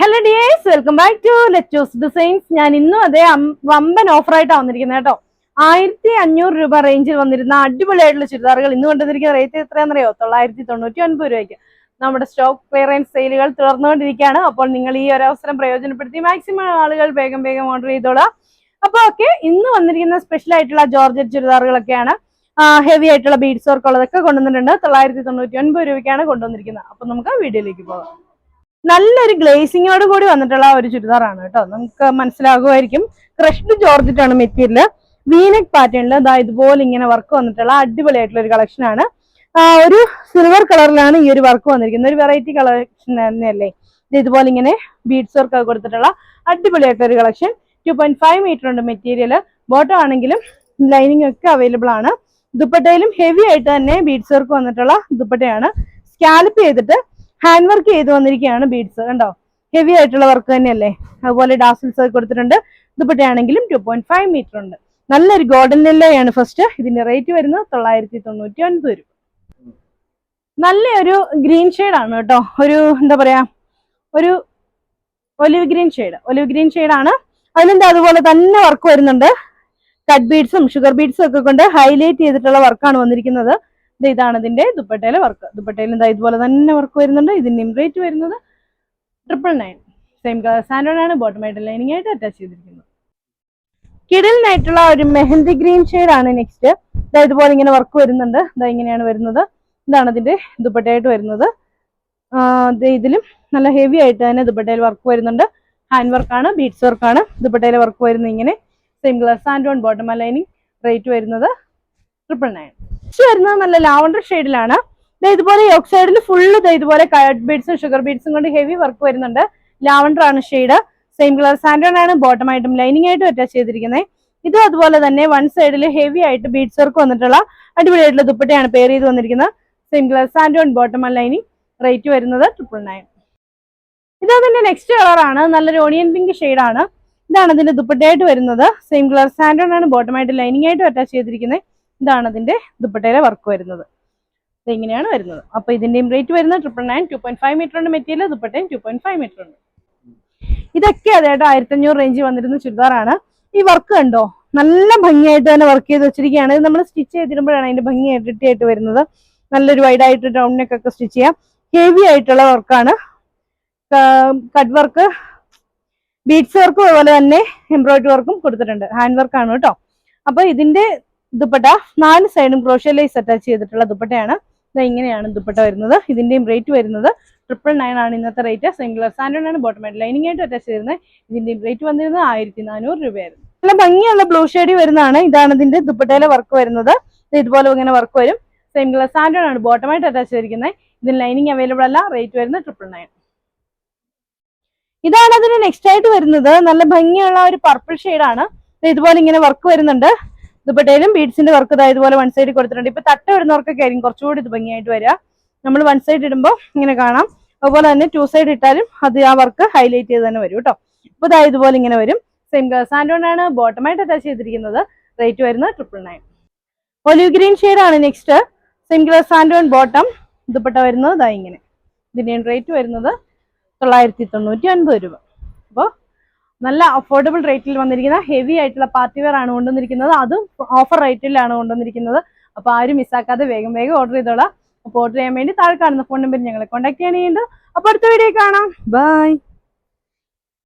Hello dears welcome back to Letos designs ഞാൻ ഇന്നും അതേ വമ്പൻ ഓഫറായിട്ടാണ് വന്നിരിക്കുന്നത് കേട്ടോ. ആയിരത്തി അഞ്ഞൂറ് രൂപ റേഞ്ചിൽ വന്നിരുന്ന അടിപൊളിയായിട്ടുള്ള ചുരിദാറുകൾ ഇന്ന് കൊണ്ടുവന്നിരിക്കുന്ന റേറ്റ് എത്രയാണെന്നറിയോ? തൊള്ളായിരത്തി തൊണ്ണൂറ്റി ഒൻപത് രൂപയ്ക്ക്. നമ്മുടെ സ്റ്റോക്ക് ക്ലിയറൻസ് സെയിലുകൾ തുടർന്നുകൊണ്ടിരിക്കുകയാണ് അപ്പോൾ നിങ്ങൾ ഈ ഒരു അവസരം പ്രയോജനപ്പെടുത്തി മാക്സിമം ആളുകൾ വേഗം വേഗം ഓർഡർ ചെയ്തോളാം. അപ്പോൾ ഓക്കെ ഇന്ന് വന്നിരിക്കുന്ന സ്പെഷ്യൽ ആയിട്ടുള്ള ജോർജറ്റ് ചുരിദാറുകളൊക്കെയാണ്. ഹെവി ആയിട്ടുള്ള ബീഡ്സ് വർക്കുള്ളതൊക്കെ കൊണ്ടുവന്നിട്ടുണ്ട്. തൊള്ളായിരത്തി തൊണ്ണൂറ്റി ഒൻപത് രൂപയ്ക്കാണ് കൊണ്ടുവന്നിരിക്കുന്നത്. അപ്പോൾ നമുക്ക് വീഡിയോയിലേക്ക് പോകാം. നല്ലൊരു ഗ്ലേസിങ്ങോട് കൂടി വന്നിട്ടുള്ള ഒരു ചുരിദാറാണ് കേട്ടോ. നമുക്ക് മനസ്സിലാകുമായിരിക്കും. ക്രഷ്ഡ് ജോർജിറ്റാണ് ആണ് മെറ്റീരിയൽ വീനക് പാറ്റേണിൽ ഇതാ ഇതുപോലെ ഇങ്ങനെ വർക്ക് വന്നിട്ടുള്ള അടിപൊളിയായിട്ടുള്ള ഒരു കളക്ഷനാണ് ഒരു സിൽവർ കളറിലാണ് ഈ ഒരു വർക്ക് വന്നിരിക്കുന്നത്. ഒരു വെറൈറ്റി കളക്ഷൻ തന്നെയല്ലേ? ഇത് ഇതുപോലെ ഇങ്ങനെ ബീഡ്സ് വർക്ക് ഒക്കെ കൊടുത്തിട്ടുള്ള അടിപൊളിയായിട്ടുള്ള ഒരു collection two point five metre ഉണ്ട് മെറ്റീരിയൽ ബോട്ടം ആണെങ്കിലും ലൈനിങ് ഒക്കെ അവൈലബിൾ ആണ്. ദുപ്പട്ടയിലും ഹെവി ആയിട്ട് തന്നെ ബീഡ്സ് വർക്ക് വന്നിട്ടുള്ള ദുപ്പട്ടയാണ്. സ്കാലപ്പ് ചെയ്തിട്ട് ഹാൻഡ് വർക്ക് ചെയ്ത് വന്നിരിക്കുകയാണ് ബീഡ്സ് കണ്ടോ? ഹെവി ആയിട്ടുള്ള വർക്ക് തന്നെയല്ലേ? അതുപോലെ ഡാസിൽസ് ഒക്കെ കൊടുത്തിട്ടുണ്ട്. ദുപ്പട്ടയാണെങ്കിലും ടു പോയിന്റ് ഫൈവ് മീറ്റർ ഉണ്ട്. നല്ലൊരു ഗോൾഡൻ നെല്ലയാണ് ഫസ്റ്റ് ഇതിന്റെ റേറ്റ് വരുന്നത് തൊള്ളായിരത്തി തൊണ്ണൂറ്റി ഒൻപത് രൂപ. നല്ലൊരു ഗ്രീൻ ആണ് കേട്ടോ. ഒരു എന്താ പറയാ? ഒരു olive green shade olive green ആണ്. അതിനെന്താ അതുപോലെ തന്നെ വർക്ക് വരുന്നുണ്ട്. കട്ട് ബീഡ്സും ഷുഗർ ബീഡ്സും ഒക്കെ കൊണ്ട് ഹൈലൈറ്റ് ചെയ്തിട്ടുള്ള വർക്കാണ് വന്നിരിക്കുന്നത്. ഇതാണ് ഇതിന്റെ ദുപ്പട്ടയിലെ വർക്ക് ദുപ്പട്ടയിൽ ഇതാ ഇതുപോലെ തന്നെ വർക്ക് വരുന്നുണ്ട്. ഇതിന്റെയും റേറ്റ് വരുന്നത് triple nine same colour santoon ആണ്. ബോട്ടം ആയിട്ട് ലൈനിങ് ആയിട്ട് അറ്റാച്ച് ചെയ്തിരിക്കുന്നത്. കിടലിനായിട്ടുള്ള ഒരു മെഹന്തി ഗ്രീൻ ആണ് നെക്സ്റ്റ് ഇതാ ഇതുപോലെ ഇങ്ങനെ വർക്ക് വരുന്നുണ്ട്. ഇതാ ഇങ്ങനെയാണ് വരുന്നത്. ഇതാണ് ഇതിന്റെ ദുപ്പട്ടയായിട്ട് വരുന്നത്. ഇതിലും നല്ല ഹെവി ആയിട്ട് തന്നെ ദുപ്പട്ടയിൽ വർക്ക് വരുന്നുണ്ട്. ഹാൻഡ് വർക്കാണ് ബീഡ്സ് വർക്കാണ് ദുപ്പട്ടയിലെ വർക്ക് വരുന്നത് ഇങ്ങനെ. Same colour santoon bottom lining rate വരുന്നത് ട്രിപ്പിൾ നയൻ വരുന്നത് നല്ല ലാവണ്ടർ ഷെയ്ഡിലാണ്. ഇതുപോലെ യോക്ക് സൈഡിൽ ഫുള്ള് ഇതുപോലെ കയർഡ് ബീഡ്സും ഷുഗർ ബീഡ്സും കൊണ്ട് ഹെവി വർക്ക് വരുന്നുണ്ട്. ലാവണ്ടർ ആണ് ഷെയ്ഡ് സെയിം കളർ സാൻഡോൺ ആണ് ബോട്ടം ആയിട്ടും ലൈനിങ് ആയിട്ടും അറ്റാച്ച് ചെയ്തിരിക്കുന്നത്. ഇത് അതുപോലെ തന്നെ വൺ സൈഡിൽ ഹെവി ആയിട്ട് ബീഡ്സ് വർക്ക് വന്നിട്ടുള്ള അടിപൊളിയായിട്ടുള്ള ദുപ്പട്ടയാണ് പെയർ ചെയ്ത് വന്നിരിക്കുന്നത്. Same colour santoon bottom lining rate വരുന്നത് ട്രിപ്പിൾ നയൻ ഇത് അതിന്റെ നെക്സ്റ്റ് കളറാണ് നല്ലൊരു ഓണിയൻ പിങ്ക് ഷെയ്ഡാണ് ഇതാണ് ഇതിന്റെ ദുപ്പട്ടയായിട്ട് വരുന്നത്. സെയിം കളർ സാൻഡോൺ ആണ് ബോട്ടം ആയിട്ട് ലൈനിങ് ആയിട്ടും അറ്റാച്ച് ചെയ്തിരിക്കുന്നത്. ഇതാണ് അതിന്റെ ദുപ്പട്ടയിലെ വർക്ക് വരുന്നത്. ഇതെങ്ങനെയാണ് വരുന്നത്? അപ്പോൾ ഇതിന്റെയും റേറ്റ് വരുന്നത് triple nine two point five metre ഉണ്ട് മെറ്റീരിയൽ ദുപ്പട്ടയും ടു പോയിന്റ് ഫൈവ് മീറ്റർ ഉണ്ട്. ഇതൊക്കെ അതേട്ടോ ആയിരത്തി അഞ്ഞൂറ് റേഞ്ച് വന്നിരുന്ന ചുരിദാറാണ്. ഈ വർക്ക് കണ്ടോ? നല്ല ഭംഗിയായിട്ട് തന്നെ വർക്ക് ചെയ്ത് വെച്ചിരിക്കുകയാണ്. ഇത് നമ്മൾ സ്റ്റിച്ച് ചെയ്തിടുമ്പോഴാണ് അതിന്റെ ഭംഗി ഇരട്ടിയായിട്ട് വരുന്നത്. നല്ലൊരു വൈഡ് ആയിട്ട് ഡൗൺ നെക്ക് സ്റ്റിച്ച് ചെയ്യാം. ഹെവി ആയിട്ടുള്ള വർക്കാണ് കട്ട് വർക്ക് ബീഡ്സ് വർക്കും അതുപോലെ തന്നെ എംബ്രോയിഡറി വർക്കും കൊടുത്തിട്ടുണ്ട്. ഹാൻഡ് വർക്കാണ് കേട്ടോ. അപ്പൊ ഇതിന്റെ ദുപ്പട്ട. നാല് സൈഡും ക്രോഷ്യലൈസ് അറ്റാച്ച് ചെയ്തിട്ടുള്ള ദുപ്പട്ടയാണ്. ഇങ്ങനെയാണ് ദുപ്പട്ട വരുന്നത്. ഇതിന്റെയും റേറ്റ് വരുന്നത് ട്രിപ്പിൾ നയൻ ആണ് ഇന്നത്തെ റേറ്റ് സിംഗിളർ സാൻഡേർഡ് ആണ് ബോട്ടം ആയിട്ട് ലൈനിങ് ആയിട്ട് അറ്റാച്ച് ചെയ്തിരുന്നത്. ഇതിന്റെയും റേറ്റ് വന്നിരുന്നത് ആയിരത്തി നാനൂറ് രൂപയായിരുന്നു. നല്ല ഭംഗിയുള്ള ബ്ലൂ ഷെയ്ഡ് വരുന്നതാണ്. ഇതാണ് ഇതിന്റെ ദുപ്പട്ടയിലെ വർക്ക് വരുന്നത്. ഇത് ഇതുപോലെ ഇങ്ങനെ വർക്ക് വരും. സെയിം കളർ സാൻഡോൺ ആണ് ബോട്ടം ആയിട്ട് അറ്റാച്ച് ചെയ്തിരിക്കുന്നത്. ഇതിന് ലൈനിങ് അവൈലബിൾ അല്ല. റേറ്റ് വരുന്നത് ട്രിപ്പിൾ നയൻ ഇതാണ് അതിന് നെക്സ്റ്റ് ആയിട്ട് വരുന്നത്. നല്ല ഭംഗിയുള്ള ഒരു പർപ്പിൾ ആണ്. ഇതുപോലെ ഇങ്ങനെ വർക്ക് വരുന്നുണ്ട്. ദുപ്പട്ടയിലും ബീഡ്സിന്റെ വർക്ക് ഇതാ ഇതുപോലെ വൺ സൈഡ് കൊടുത്തിട്ടുണ്ട്. ഇപ്പൊ തട്ട വരുന്നവർക്കൊക്കെ ആയിരിക്കും കുറച്ചുകൂടി ഇത് ഭംഗിയായിട്ട് വരിക. നമ്മൾ വൺ സൈഡ് ഇടുമ്പോൾ ഇങ്ങനെ കാണാം. അതുപോലെ തന്നെ ടു സൈഡ് ഇട്ടാലും അത് ആ വർക്ക് ഹൈലൈറ്റ് ചെയ്ത് തന്നെ വരും കേട്ടോ അപ്പൊ ഇതാ ഇതുപോലെ ഇങ്ങനെ വരും. സെയിം കളർ ആണ് ബോട്ടമായിട്ട് അറ്റാച്ച് ചെയ്തിരിക്കുന്നത്. റേറ്റ് വരുന്നത് ട്രിപ്പിൾ നയൻ ഒലിവ് ഗ്രീൻ ആണ് next same colour santoon bottom dupatta വരുന്നത് ഇതാ ഇങ്ങനെ. ഇതിന്റെ റേറ്റ് വരുന്നത് തൊള്ളായിരത്തി തൊണ്ണൂറ്റി ഒൻപത് രൂപ. അപ്പോൾ നല്ല അഫോർഡബിൾ റേറ്റിൽ വന്നിരിക്കുന്ന ഹെവി ആയിട്ടുള്ള പാർട്ടി വെയർ ആണ് കൊണ്ടുവന്നിരിക്കുന്നത്. അതും ഓഫർ റേറ്റിലാണ് കൊണ്ടുവന്നിരിക്കുന്നത്. അപ്പോൾ ആരും മിസ്സാക്കാതെ വേഗം വേഗം ഓർഡർ ചെയ്തോളാം. അപ്പോൾ ഓർഡർ ചെയ്യാൻ വേണ്ടി താഴെ കാണുന്ന ഫോൺ നമ്പർ ഞങ്ങളെ കോൺടാക്ട് ചെയ്യാൻ ചെയ്യുന്നുണ്ട് അപ്പോൾ അടുത്ത വീഡിയോ കാണാം. ബൈ